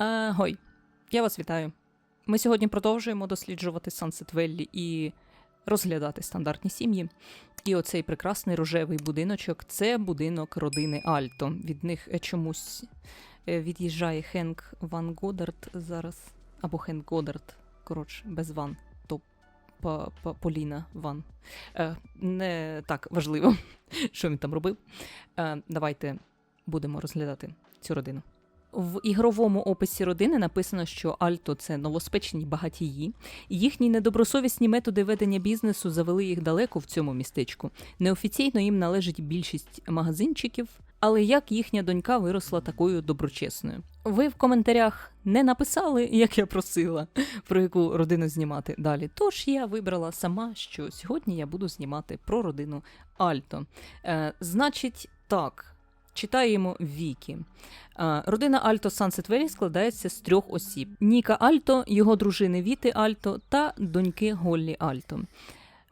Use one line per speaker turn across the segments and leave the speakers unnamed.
Гой, я вас вітаю. Ми сьогодні продовжуємо досліджувати Sunset Valley і розглядати стандартні сім'ї. І оцей прекрасний рожевий будиночок це будинок родини Альто. Від них е, чомусь е, від'їжджає Хенк Ван Годард зараз. Або Хенк Годард, коротше, без Ван. То Поліна Ван. Е, не так важливо, що він там робив. Е, давайте будемо розглядати цю родину. В ігровому описі родини написано, що Альто це новоспечені багатії. Їхні недобросовісні методи ведення бізнесу завели їх далеко в цьому містечку. Неофіційно їм належить більшість магазинчиків, але як їхня донька виросла такою доброчесною? Ви в коментарях не написали, як я просила, про яку родину знімати далі. Тож я вибрала сама, що сьогодні я буду знімати про родину Альто. Е, значить, так. Читаємо Вікі. Е, Родина Альто Сансет Вері складається з трьох осіб: Ніка Альто, його дружини Віти Альто та доньки Голлі Альто.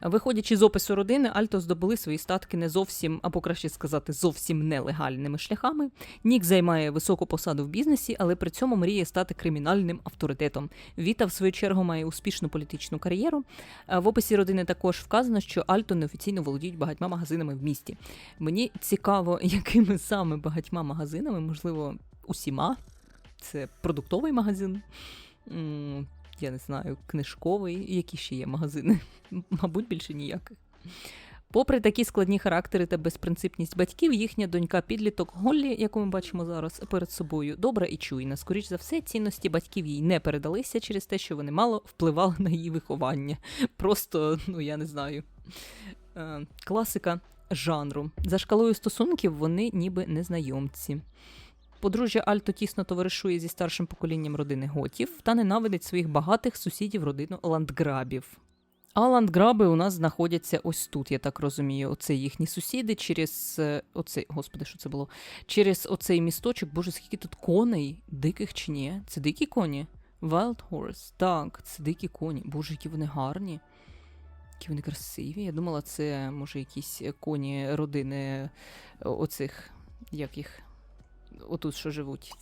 Виходячи з опису родини, Альто здобули свої статки не зовсім, або краще сказати, зовсім нелегальними шляхами. Нік займає високу посаду в бізнесі, але при цьому мріє стати кримінальним авторитетом. Віта, в свою чергу, має успішну політичну кар'єру. Е, В описі родини також вказано, що Альто неофіційно володіють багатьма магазинами в місті. Мені цікаво, якими саме багатьма магазинами, можливо, усіма. Це продуктовий магазин. Я не знаю, книжковий, які ще є магазини. Мабуть, більше ніяких. Попри такі складні характери та безпринципність батьків, їхня донька підліток Голлі, яку ми бачимо зараз перед собою, добра і чуйна. Скоріш за все, цінності батьків їй не передалися через те, що вони мало впливали на її виховання. Просто, ну я не знаю. Е, класика жанру. За шкалою стосунків вони ніби незнайомці. Подружжя Альто тісно товаришує зі старшим поколінням родини готів та ненавидить своїх багатих сусідів родину ландграбів. А ландграби у нас знаходяться ось тут, я так розумію. Оце їхні сусіди через е, оцей, господи, що це було? Через оцей місточок, боже, скільки тут коней, диких чи ні? Це дикі коні? Wild Horse. Так, це дикі коні. Боже, які вони гарні. Які вони красиві. Я думала, це може якісь коні родини е, оцих, як їх, отут що живуть.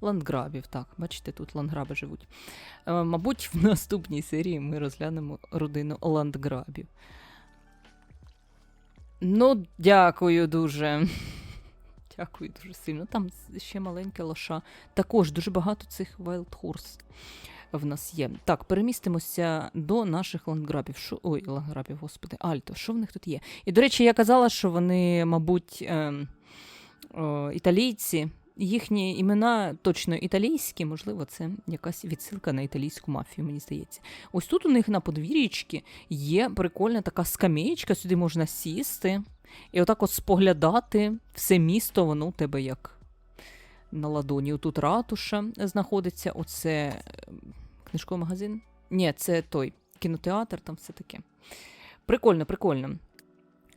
Ландграбів, так, бачите, тут ландграби живуть. Е, мабуть, в наступній серії ми розглянемо родину ландграбів. Ну, дякую дуже. Дякую дуже сильно. Там ще маленька лоша. Також дуже багато цих Horse в нас є. Так, перемістимося до наших ландграбів. Шо... Ой, ландграбів, господи, Альто, що в них тут є? І, до речі, я казала, що вони, мабуть, ем, о, італійці. Їхні імена точно італійські, можливо, це якась відсилка на італійську мафію, мені здається. Ось тут у них на подвір'ячці є прикольна така скамеєчка, сюди можна сісти і отак от споглядати все місто, воно у тебе як на ладоні. Тут ратуша знаходиться, оце е, книжковий магазин. Ні, це той кінотеатр, там все таке. Прикольно, прикольно.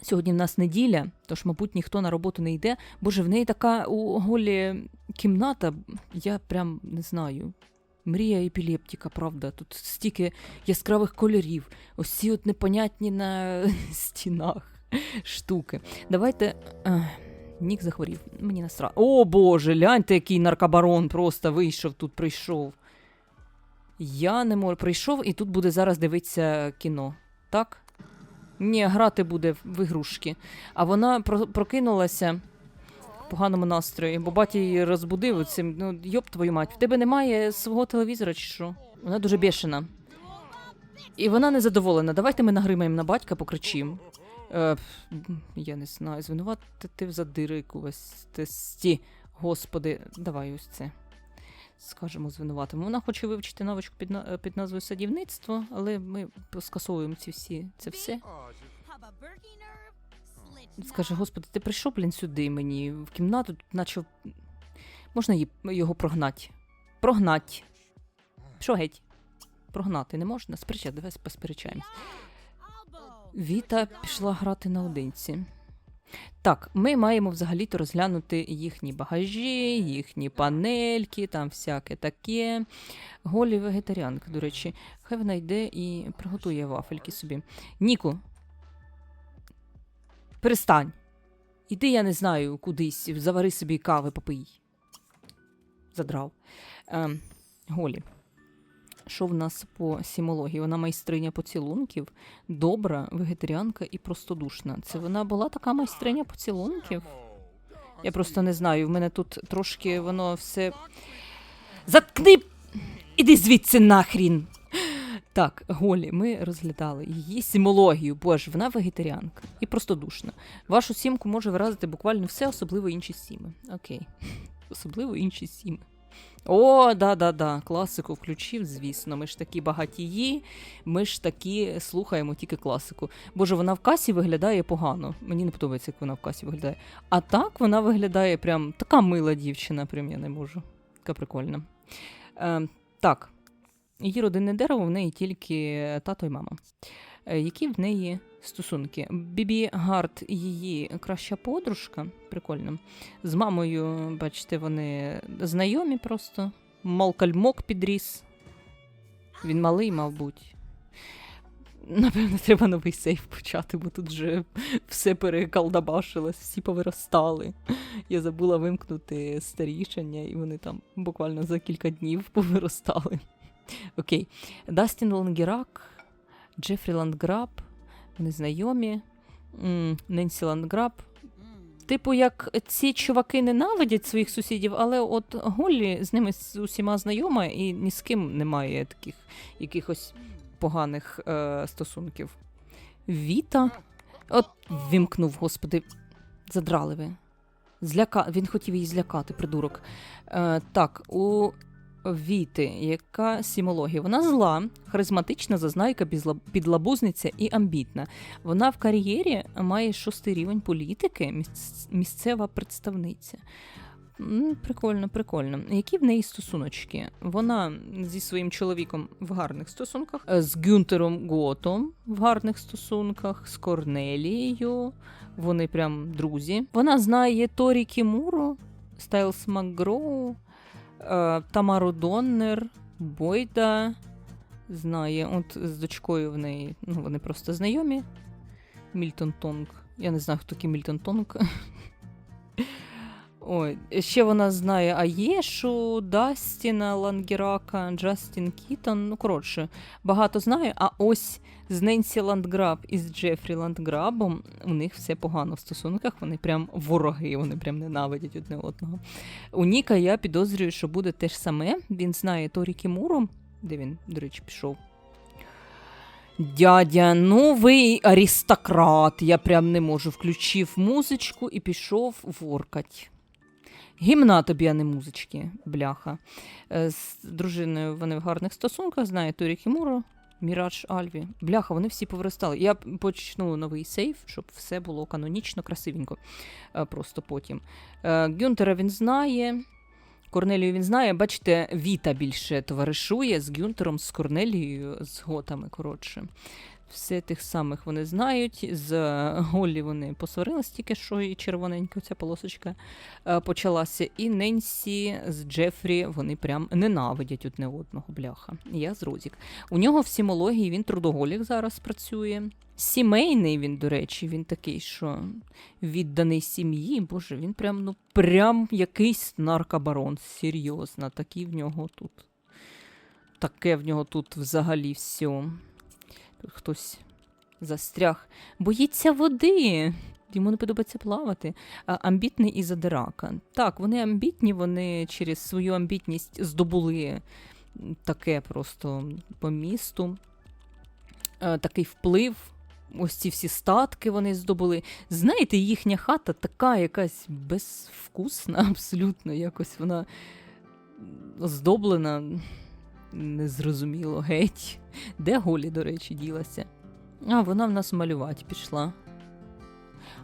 Сьогодні в нас неділя, тож, мабуть, ніхто на роботу не йде. Боже, в неї така у голі кімната, я прям не знаю. Мрія епілептика, правда. Тут стільки яскравих кольорів, ось ці от непонятні на стінах штуки. Давайте. Нік захворів. Мені насра. О Боже, гляньте, який наркобарон просто вийшов тут, прийшов. Я не можу. Прийшов і тут буде зараз дивитися кіно. Так? Ні, грати буде в ігрушки. А вона про- прокинулася в поганому настрої, бо батя її розбудив цим. Ну, йоп твою мать, в тебе немає свого телевізора чи що? Вона дуже бешена. І вона незадоволена. Давайте ми нагримаємо на батька, покричимо. Е, я не знаю, звинуватити в задирику вестесті. Господи, давай ось це. Скажемо звинуватимо. Вона хоче вивчити навичку під, під назвою садівництво, але ми скасовуємо ці всі, це все. Скаже, господи, ти прийшов, блін, сюди мені в кімнату, наче можна його прогнати. Прогнать. Що геть? Прогнати не можна? Сперечай, давай посперечаємось. Віта пішла грати наодинці. Так, ми маємо взагалі-то розглянути їхні багажі, їхні панельки, там всяке таке. Голі вегетаріанка, до речі, хай вона йде і приготує вафельки собі. Ніку. Перестань. Іди, я не знаю, кудись, завари собі кави, попий. Задрав. Е, Голі. Що в нас по сімології? Вона майстриня поцілунків, добра, вегетаріанка і простодушна. Це вона була така майстриня поцілунків? Я просто не знаю. В мене тут трошки воно все. Заткни! Іди звідси нахрін! Так, Голі, ми розглядали її сімологію. Боже, вона вегетаріанка і простодушна. Вашу сімку може виразити буквально все, особливо інші сіми. Окей. Особливо інші сіми. О, да-да-да, класику включив, звісно. Ми ж такі багатії, ми ж такі слухаємо тільки класику. Боже, вона в касі виглядає погано. Мені не подобається, як вона в касі виглядає. А так вона виглядає прям така мила дівчина, прям я не можу. Така прикольна. Е, так, її родинне дерево в неї тільки тато і мама. Е, Які в неї стосунки? Бібі Гарт, її краща подружка, прикольно. З мамою, бачите, вони знайомі просто. Малкальмок підріс. Він малий, мабуть. Напевно, треба новий сейф почати, бо тут вже все перекалдабашилось, всі повиростали. Я забула вимкнути старішання, і вони там буквально за кілька днів повиростали. Окей. Дастін Лангерак, Джефрі Ландграб, вони знайомі. М, Ненсі Ландграб. Типу, як ці чуваки ненавидять своїх сусідів, але от Голлі з ними з усіма знайома і ні з ким немає таких якихось поганих е, стосунків. Віта. От вімкнув, господи, задрали ви. Зляка... Він хотів її злякати, придурок. Е, так, у Віти, яка сімологія? Вона зла, харизматична, зазнайка, підлабузниця і амбітна. Вона в кар'єрі має шостий рівень політики, місцева представниця. Прикольно, прикольно. Які в неї стосуночки? Вона зі своїм чоловіком в гарних стосунках, е, з Гюнтером Готом в гарних стосунках, з Корнелією. Вони прям друзі. Вона знає Торі Кімуру, Стайлс Макгроу, Тамару Доннер, Бойда. Знає. От з дочкою в неї. Ну, вони просто знайомі. Мільтон Тонг. Я не знаю, хто такий Мільтон Тонг. Ой, ще вона знає Аєшу, Дастіна Лангерака, Джастін Кітон. Ну, коротше, багато знає. А ось з Ненсі Ландграб і з Джефрі Ландграбом у них все погано в стосунках. Вони прям вороги, вони прям ненавидять одне одного. У Ніка я підозрюю, що буде те ж саме. Він знає Торі Кімуру, де він, до речі, пішов. Дядя, новий аристократ. Я прям не можу. Включив музичку і пішов воркать. Гімна тобі, а не музички, бляха. Е, З дружиною вони в гарних стосунках, знає Торі Кімуру, Мірадж Альві. Бляха, вони всі повиростали. Я почну новий сейф, щоб все було канонічно, красивенько. Е, Просто потім. Е, Гюнтера він знає. Корнелію він знає, бачите, Віта більше товаришує з Гюнтером, з Корнелією, з готами, коротше. Все тих самих вони знають. З е, Голлі вони посварились тільки що, і червоненька ця полосочка е, почалася. І Ненсі з Джефрі вони прям ненавидять одне одного, бляха. Я з Розік. У нього в сімології він трудоголік зараз працює. Сімейний він, до речі, він такий, що відданий сім'ї. Боже, він прям, ну, прям якийсь наркобарон. Серйозно, такий в нього тут. Таке в нього тут взагалі все. Хтось застряг. Боїться води. Йому не подобається плавати. А, амбітний і задирака. Так, вони амбітні, вони через свою амбітність здобули таке просто по місту. Е, Такий вплив. Ось ці всі статки вони здобули. Знаєте, їхня хата така якась безвкусна, абсолютно. Якось вона оздоблена, незрозуміло, геть. Де Голі, до речі, ділася? А, вона в нас малювати пішла.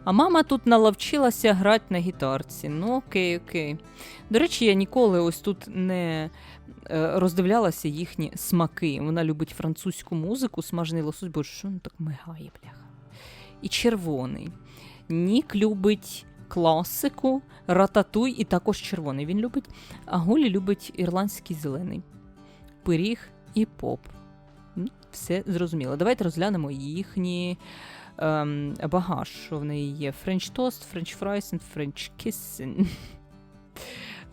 А мама тут наловчилася грати на гітарці. Ну, окей, окей. До речі, я ніколи ось тут не е, роздивлялася їхні смаки. Вона любить французьку музику, смажений лосось, бо що він так мигає, бляха. І червоний. Нік любить класику, рататуй і також червоний він любить. А Голі любить ірландський зелений. Пиріг і поп. Все зрозуміло. Давайте розглянемо їхні ем, багаж, що в неї є. Toast, French fries and French kissing.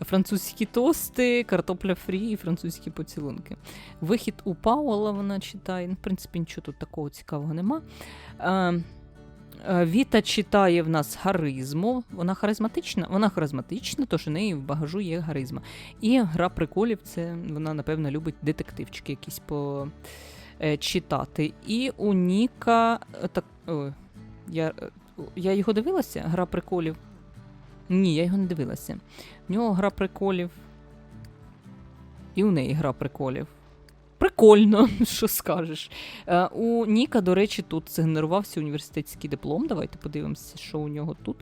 Французькі тости, картопля фрі і французькі поцілунки. Вихід у Паула вона читає. Ну, в принципі, нічого тут такого цікавого нема. Е, е, Віта читає в нас харизму. Вона харизматична? Вона харизматична, тож у неї в багажу є харизма. І гра приколів це вона, напевно, любить детективчики якісь по е. І у Ніка. е, Так, о, я, е, я його дивилася, гра приколів. Ні, я його не дивилася. В нього гра приколів. І у неї гра приколів. Прикольно, що скажеш. Е, у Ніка, до речі, тут згенерувався університетський диплом. Давайте подивимося, що у нього тут.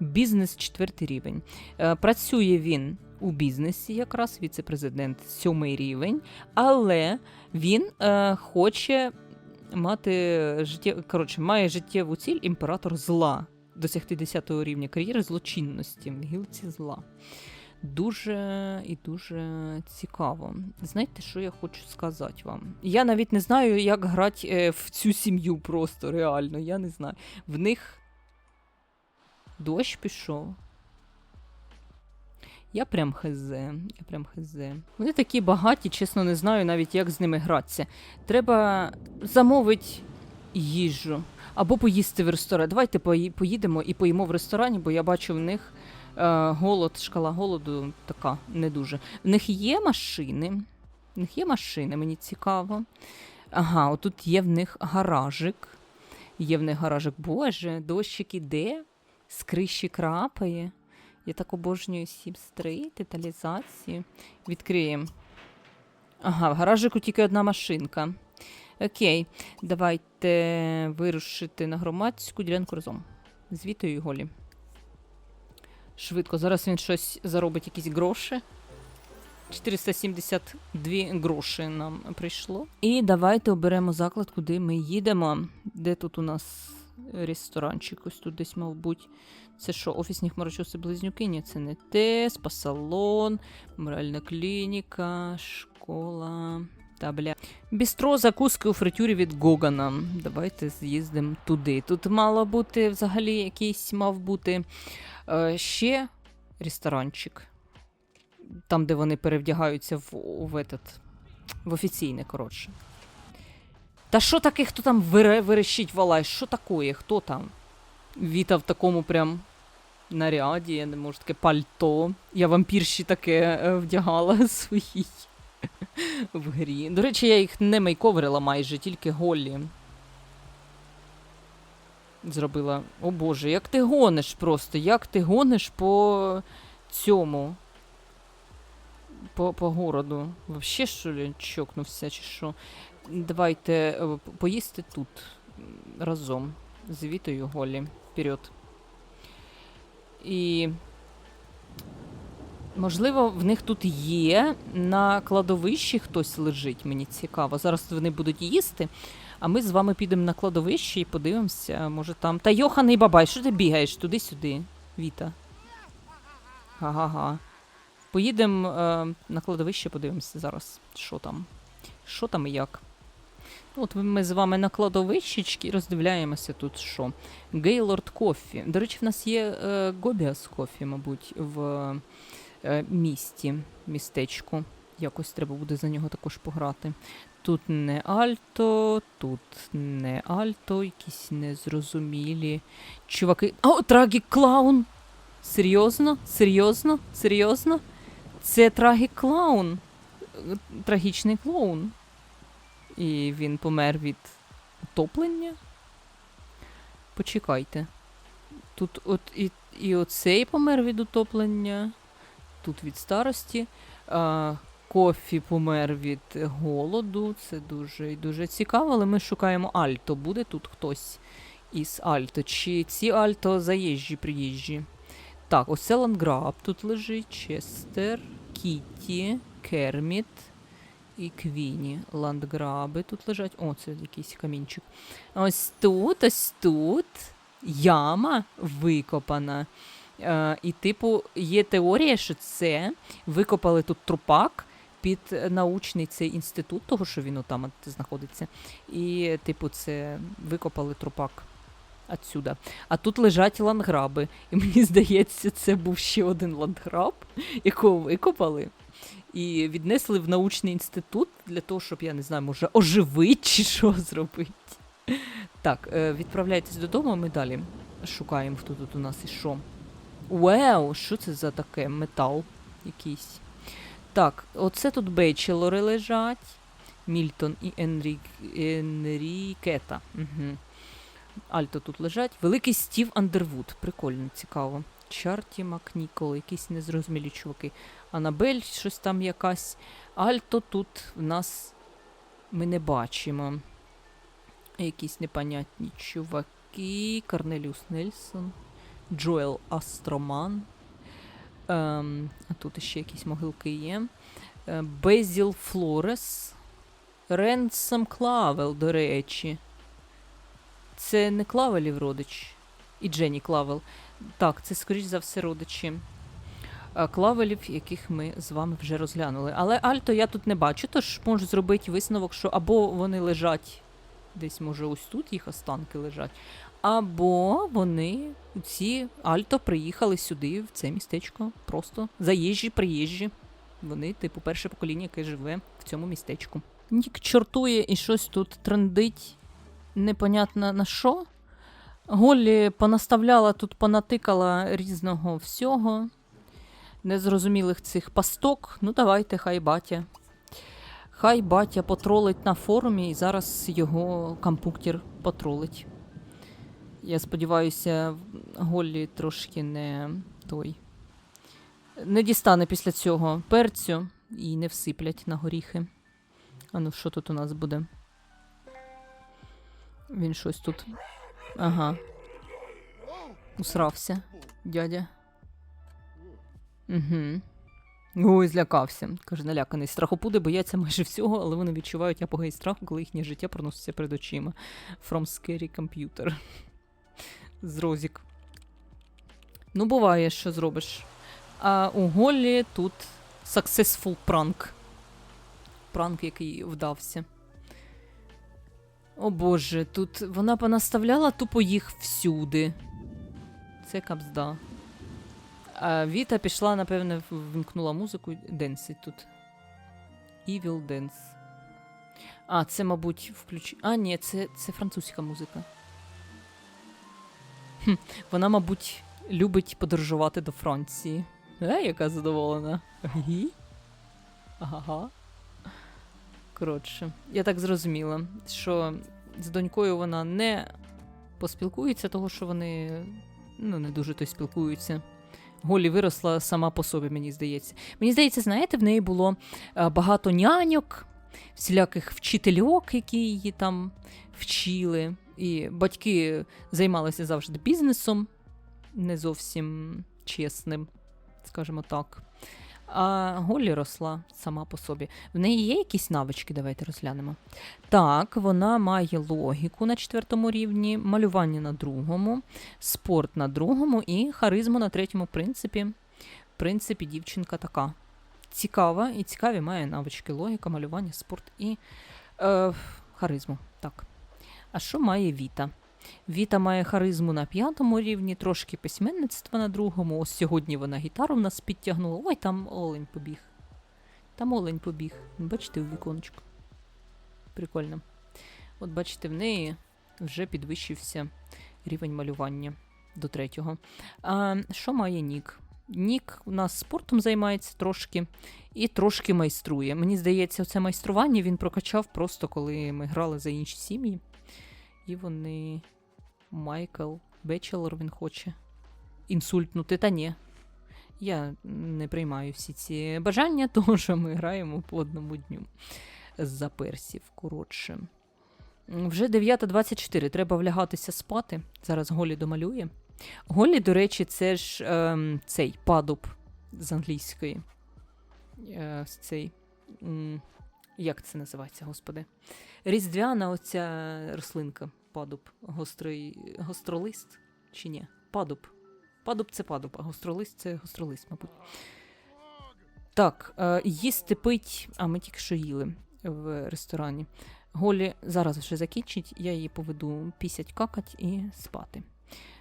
Бізнес четвертий рівень. Е, працює він у бізнесі, якраз віце-президент сьомий рівень, але він е, хоче мати життє... Коротше, має життєву ціль імператор зла. Досягти 10-го рівня кар'єри злочинності гілці зла. Дуже і дуже цікаво. Знаєте, що я хочу сказати вам? Я навіть не знаю, як грати е, в цю сім'ю просто реально. Я не знаю. В них дощ пішов. Я прям хз. Я прям хз. Вони такі багаті, чесно, не знаю навіть, як з ними гратися. Треба замовити їжу або поїсти в ресторані. Давайте поїдемо і поїмо в ресторані, бо я бачу в них голод, шкала голоду така не дуже. В них є машини. В них є машини, мені цікаво. Ага, отут є в них гаражик. Є в них гаражик. Боже, дощик іде, з крапає. Я так обожнюю сім-стрит, деталізацію. Відкриємо. Ага, в гаражику тільки одна машинка. Окей, давайте вирушити на громадську ділянку разом. З Вітою Голі. Швидко. Зараз він щось заробить, якісь гроші. 472 гроші нам прийшло. І давайте оберемо заклад, куди ми їдемо. Де тут у нас ресторанчик? Ось тут десь, мав бути. Це що, офісні хмарочоси близнюки? Ні, це не те. Спа-салон, моральна клініка, школа. Та бля. Бістро закуски у фритюрі від Гогана. Давайте з'їздимо туди. Тут мало бути взагалі якийсь мав бути е, ще ресторанчик. Там, де вони перевдягаються в, в, этот, в офіційне, коротше. Та що таке, хто там вире, верещить валай? Що таке? Хто там? Віта в такому прям наряді, я не можу таке пальто. Я вампірші таке е, вдягала своїй в грі. До речі, я їх не мейковерила майже, тільки голі. Зробила. О Боже, як ти гониш просто? Як ти гониш по цьому? По, по городу. Вообще, що ли, чокнувся, чи що? Давайте е, поїсти тут разом з Вітою Голі. Вперед. І. Можливо, в них тут є на кладовищі хтось лежить, мені цікаво. Зараз вони будуть їсти, а ми з вами підемо на кладовище і подивимося, може там. Та йоханий бабай, що ти бігаєш туди-сюди, Віта? Га-га-га. Поїдемо е, на кладовище, подивимося зараз, що там. Що там і як. От ми з вами на кладовищечки роздивляємося тут що. Гейлорд Кофі. До речі, в нас є е, Гобіас Кофі, мабуть, в місті, містечку. Якось треба буде за нього також пограти. Тут не Альто, тут не Альто, якісь незрозумілі чуваки. О, Трагік Клаун! Серйозно? Серйозно? Серйозно? Це Трагік Клаун. Е, Трагічний клоун. І він помер від утоплення. Почекайте. Тут от і, і оцей помер від утоплення, тут від старості. Кофі помер від голоду. Це дуже і дуже цікаво, але ми шукаємо Альто. Буде тут хтось із Альто? Чи ці Альто заїжджі, приїжджі? Так, ось це Ланграб тут лежить, Честер, Кітті, Керміт і Квіні. Ландграби тут лежать. О, це якийсь камінчик. Ось тут, ось тут яма викопана. Е, і, типу, є теорія, що це викопали тут трупак під научний цей інститут, того, що він там знаходиться. І, типу, це викопали трупак. Отсюда. А тут лежать ланграби. І мені здається, це був ще один ланграб, якого викопали. І віднесли в научний інститут для того, щоб, я не знаю, може, оживити чи що зробити. Так, е, відправляйтесь додому, а ми далі шукаємо, хто тут у нас і що. Вау, що це за таке? Метал якийсь. Так, оце тут бейчелори лежать. Мільтон і Енрік... Енрікета. Угу. Альто тут лежать. Великий Стів Андервуд. Прикольно, цікаво. Чарті Макнікол, якісь незрозумілі чуваки. Анабель, щось там якась. Альто тут в нас ми не бачимо. Якісь непонятні чуваки. Корнеліус Нельсон. Джоел Астроман. Ем, тут ще якісь могилки є. Е, Безіл Флорес. Ренсом Клавел, до речі. Це не Клавелів родич. І Дженні Клавел. Так, це, скоріш за все, родичі. е, Клавелів, яких ми з вами вже розглянули. Але Альто я тут не бачу, тож можу зробити висновок, що або вони лежать десь, може, ось тут їх останки лежать, або вони, ці Альто, приїхали сюди, в це містечко. Просто заїжджі, приїжджі. Вони, типу, перше покоління, яке живе в цьому містечку. Нік чортує і щось тут трендить. Непонятно на що. Голлі понаставляла тут, понатикала різного всього. Незрозумілих цих пасток. Ну, давайте, хай батя. Хай батя потролить на форумі і зараз його компуктір потролить. Я сподіваюся, Голлі трошки не той. Не дістане після цього перцю і не всиплять на горіхи. А ну, що тут у нас буде? Він щось тут. Ага. Усрався, дядя. Угу. Ой, злякався. Каже, наляканий. Страхопуди бояться майже всього, але вони відчувають апогей страху, коли їхнє життя проноситься перед очима. From scary computer. З розік. Ну, буває, що зробиш. А у Голлі тут successful prank. Пранк, який вдався. О боже, тут вона понаставляла тупо їх всюди. Це капзда. А Віта пішла, напевне, вимкнула музику. Денсить тут. Evil Dance. А, це, мабуть, включ... А, ні, це, це французька музика. Хм, вона, мабуть, любить подорожувати до Франції. Е, яка задоволена. Ага. Коротше, я так зрозуміла, що з донькою вона не поспілкується, того що вони ну, не дуже то спілкуються. Голі виросла сама по собі, мені здається. Мені здається, знаєте, в неї було е, багато няньок, всіляких вчительок, які її там вчили. І батьки займалися завжди бізнесом, не зовсім чесним, скажімо так. А Голі росла сама по собі. В неї є якісь навички, давайте розглянемо. Так, вона має логіку на четвертому рівні, малювання на другому, спорт на другому і харизму на третьому принципі. В принципі, дівчинка така. Цікава і цікаві має навички логіка, малювання, спорт і е, харизму. Так. А що має Віта? Віта має харизму на п'ятому рівні, трошки письменництва на другому. Ось сьогодні вона гітару в нас підтягнула. Ой, там олень побіг. Там олень побіг. Бачите, у віконечку. Прикольно. От бачите, в неї вже підвищився рівень малювання до третього. А що має Нік? Нік у нас спортом займається трошки і трошки майструє. Мені здається, це майстрування він прокачав просто коли ми грали за інші сім'ї. І вони. Майкл, Бечелор він хоче. Інсультнути, та ні. Я не приймаю всі ці бажання, тому що ми граємо по одному дню за персів. Коротше. Вже 9.24, треба влягатися спати. Зараз Голі домалює. Голі, до речі, це ж ем, цей падуб з англійської. Е, цей. як це називається, господи? Різдвяна оця рослинка. Падуб. Гострий, гостролист чи ні? Падуб. Падуб це падуб, а гостролист це гостролист, мабуть. Так, е, їсти пить, а ми тільки що їли в ресторані. Голі зараз вже закінчить, я її поведу пісять какать і спати.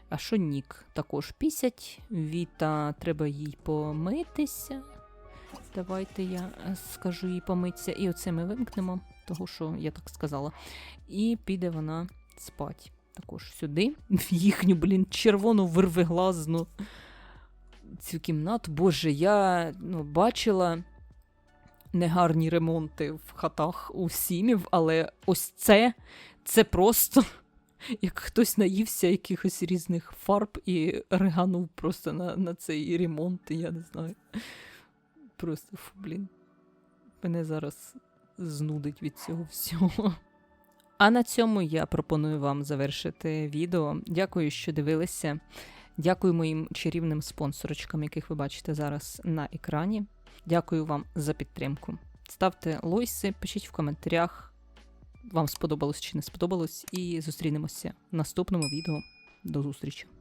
А що Нік також пісять. Віта, треба їй помитися. Давайте я скажу їй помитися. І оце ми вимкнемо, того що я так сказала. І піде вона спать. Також сюди, в їхню, блін, червону вирвиглазну цю кімнату. Боже, я ну, бачила негарні ремонти в хатах у сімів, але ось це, це просто як хтось наївся якихось різних фарб і риганув просто на, на цей ремонт, я не знаю. Просто блін. Мене зараз знудить від цього всього. А на цьому я пропоную вам завершити відео. Дякую, що дивилися. Дякую моїм чарівним спонсорочкам, яких ви бачите зараз на екрані. Дякую вам за підтримку. Ставте лойси, пишіть в коментарях, вам сподобалось чи не сподобалось, і зустрінемося в наступному відео. До зустрічі!